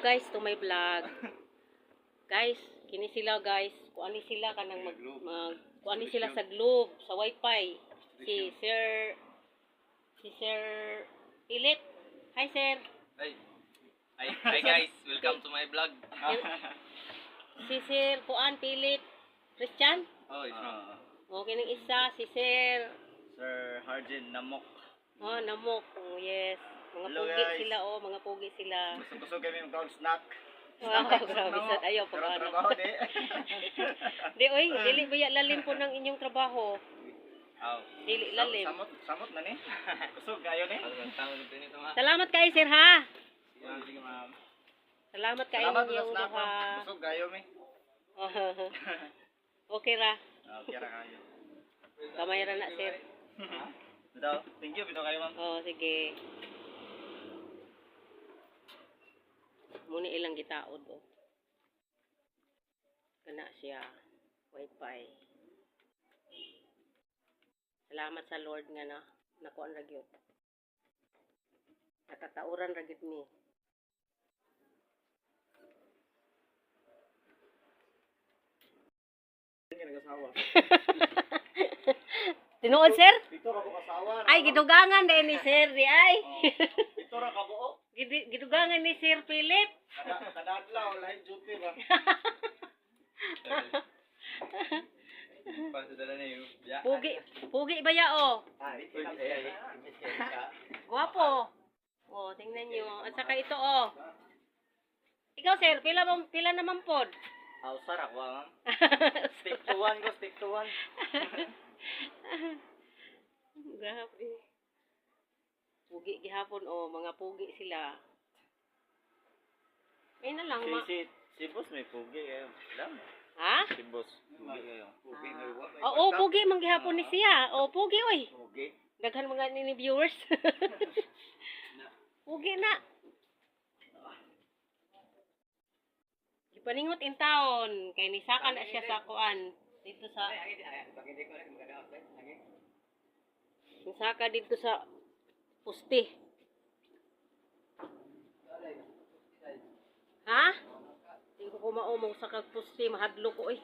guys to my vlog. Guys, kini sila guys. Kuani sila kanang mag, mag kuani sila sa Globe, sa Wi-Fi. Si Sir si Sir Philip. Hi Sir. Hi. Hi, hi guys, welcome to my vlog. Si Sir Kuan Philip. Christian. oh, it's wrong. O kining isa si Sir Sir Harjin Namok. Oh, namok. Oh, yes. Mga Hello, sila oh, sila. Gusto kami mag snack. Wow, grabe sa ayaw Pero pag ano. trabaho di. Di oy, dili ba lalim po ng inyong trabaho? Aw. Dili lalim. Samot, samot na ni. Kusog kayo ni. Salamat kay Sir ha. Sige ma'am. Salamat kay inyo ha. ma'am. Kusog kayo mi. okay ra. Ah, kira kayo. Kamay ra na sir. Bitaw, thank you bitaw kayo ma'am. Oh, sige. Muni ilang gitaod oh. Kana siya. Wi-Fi. Salamat sa Lord nga na nakuan ra gyud. Nakatauran ra gyud mi. Tinuod sir? Dito ra ko kasawa. Ay gidugangan din ni sir di ay. Dito ra ka buo. Gid- Gidugangan ni Sir Philip. Kada kada adlaw lain duty ba. Pasadala na yung biya. Pugi, pugi ba ya oh? Ay, Guwapo. Oh, tingnan niyo. At saka ito oh. Ikaw sir, pila mo pila naman pod? Aw, sarap wa, ma'am. Stick to one ko, stick to one. Grabe. Pugi gihapon oh, mga pugi sila. Ay na lang Si, ma. si, si boss may pugi kayo. Alam? Ha? Si boss, pugi kayo. Pugi na Oo, oh, pugi man gihapon ni siya. Oh, pugi oy. Pugi? Daghan mga ni viewers. Pugi na. Ipaningot in town. Kay nisaka na siya sa kuan. Dito sa... Nisaka dito sa pusti. Ha? Hindi ko kumaumong sa kagpusti. Mahadlo ko eh.